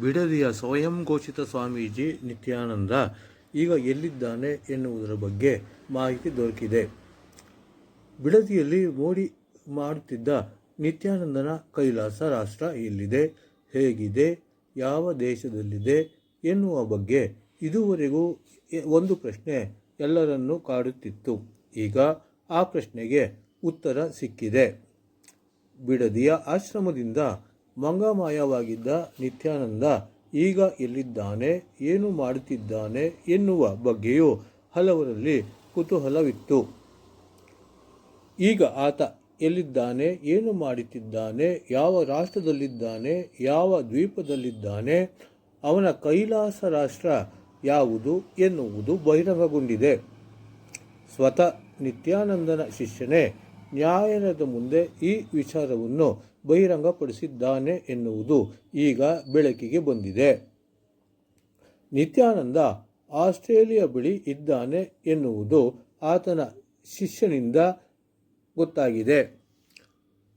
ಬಿಡದಿಯ ಸ್ವಯಂ ಘೋಷಿತ ಸ್ವಾಮೀಜಿ ನಿತ್ಯಾನಂದ ಈಗ ಎಲ್ಲಿದ್ದಾನೆ ಎನ್ನುವುದರ ಬಗ್ಗೆ ಮಾಹಿತಿ ದೊರಕಿದೆ. ಬಿಡದಿಯಲ್ಲಿ ಮೋಡಿ ಮಾಡುತ್ತಿದ್ದ ನಿತ್ಯಾನಂದನ ಕೈಲಾಸ ರಾಷ್ಟ್ರ ಎಲ್ಲಿದೆ, ಹೇಗಿದೆ, ಯಾವ ದೇಶದಲ್ಲಿದೆ ಎನ್ನುವ ಬಗ್ಗೆ ಇದುವರೆಗೂ ಒಂದು ಪ್ರಶ್ನೆ ಎಲ್ಲರನ್ನೂ ಕಾಡುತ್ತಿತ್ತು. ಈಗ ಆ ಪ್ರಶ್ನೆಗೆ ಉತ್ತರ ಸಿಕ್ಕಿದೆ. ಬಿಡದಿಯ ಆಶ್ರಮದಿಂದ ಮಂಗಮಾಯವಾಗಿದ್ದ ನಿತ್ಯಾನಂದ ಈಗ ಎಲ್ಲಿದ್ದಾನೆ, ಏನು ಮಾಡುತ್ತಿದ್ದಾನೆ ಎನ್ನುವ ಬಗ್ಗೆಯೂ ಹಲವರಲ್ಲಿ ಕುತೂಹಲವಿತ್ತು. ಈಗ ಆತ ಎಲ್ಲಿದ್ದಾನೆ, ಏನು ಮಾಡುತ್ತಿದ್ದಾನೆ, ಯಾವ ರಾಷ್ಟ್ರದಲ್ಲಿದ್ದಾನೆ, ಯಾವ ದ್ವೀಪದಲ್ಲಿದ್ದಾನೆ, ಅವನ ಕೈಲಾಸ ರಾಷ್ಟ್ರ ಯಾವುದು ಎನ್ನುವುದು ಬಹಿರಂಗಗೊಂಡಿದೆ. ಸ್ವತಃ ನಿತ್ಯಾನಂದನ ಶಿಷ್ಯನೇ ನ್ಯಾಯಾಲಯದ ಮುಂದೆ ಈ ವಿಚಾರವನ್ನು ಬಹಿರಂಗಪಡಿಸಿದ್ದಾನೆ ಎನ್ನುವುದು ಈಗ ಬೆಳಕಿಗೆ ಬಂದಿದೆ. ನಿತ್ಯಾನಂದ ಆಸ್ಟ್ರೇಲಿಯಾ ಬಳಿ ಇದ್ದಾನೆ ಎನ್ನುವುದು ಆತನ ಶಿಷ್ಯನಿಂದ ಗೊತ್ತಾಗಿದೆ.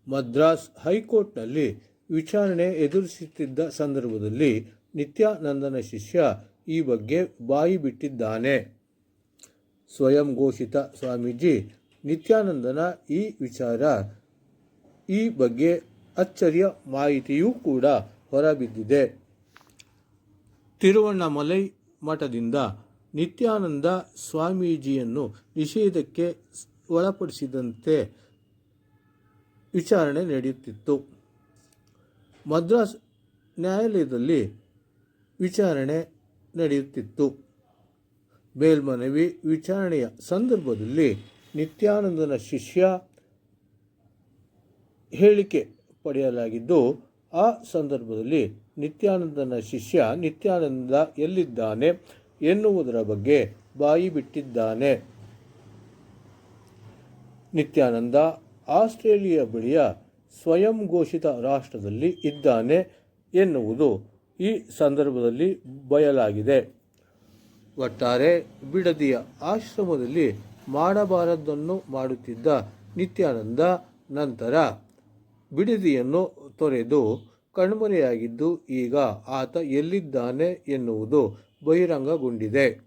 ಮದ್ರಾಸ್ ಹೈಕೋರ್ಟ್ನಲ್ಲಿ ವಿಚಾರಣೆ ಎದುರಿಸುತ್ತಿದ್ದ ಸಂದರ್ಭದಲ್ಲಿ ನಿತ್ಯಾನಂದನ ಶಿಷ್ಯ ಈ ಬಗ್ಗೆ ಬಾಯಿ ಬಿಟ್ಟಿದ್ದಾನೆ. ಸ್ವಯಂ ಘೋಷಿತ ಸ್ವಾಮೀಜಿ, ನಿತ್ಯಾನಂದನ ಈ ವಿಚಾರ ಈ ಬಗ್ಗೆ ಅಚ್ಚರಿಯ ಮಾಹಿತಿಯೂ ಕೂಡ ಹೊರಬಿದ್ದಿದೆ. ತಿರುವಣ್ಣಮಲೈ ಮಠದಿಂದ ನಿತ್ಯಾನಂದ ಸ್ವಾಮೀಜಿಯನ್ನು ನಿಷೇಧಕ್ಕೆ ಒಳಪಡಿಸಿದಂತೆ ವಿಚಾರಣೆ ನಡೆಯುತ್ತಿತ್ತು. ಮದ್ರಾಸ್ ನ್ಯಾಯಾಲಯದಲ್ಲಿ ವಿಚಾರಣೆ ನಡೆಯುತ್ತಿತ್ತು. ಮೇಲ್ಮನವಿ ವಿಚಾರಣೆಯ ಸಂದರ್ಭದಲ್ಲಿ ನಿತ್ಯಾನಂದನ ಶಿಷ್ಯ ಹೇಳಿಕೆ ಪಡೆಯಲಾಗಿದ್ದು, ಆ ಸಂದರ್ಭದಲ್ಲಿ ನಿತ್ಯಾನಂದನ ಶಿಷ್ಯ ನಿತ್ಯಾನಂದ ಎಲ್ಲಿದ್ದಾನೆ ಎನ್ನುವುದರ ಬಗ್ಗೆ ಬಾಯಿ ಬಿಟ್ಟಿದ್ದಾನೆ. ನಿತ್ಯಾನಂದ ಆಸ್ಟ್ರೇಲಿಯಾ ಬಳಿಯ ಸ್ವಯಂ ಘೋಷಿತ ರಾಷ್ಟ್ರದಲ್ಲಿ ಇದ್ದಾನೆ ಎನ್ನುವುದು ಈ ಸಂದರ್ಭದಲ್ಲಿ ಬಯಲಾಗಿದೆ. ಒಟ್ಟಾರೆ ಬಿಡದಿಯ ಆಶ್ರಮದಲ್ಲಿ ಮಾಡಬಾರದನ್ನು ಮಾಡುತ್ತಿದ್ದ ನಿತ್ಯಾನಂದ ನಂತರ ಬಿಡದಿಯನ್ನು ತೊರೆದು ಕಣ್ಮರೆಯಾಗಿದ್ದು ಈಗ ಆತ ಎಲ್ಲಿದ್ದಾನೆ ಎನ್ನುವುದು ಬಹಿರಂಗಗೊಂಡಿದೆ.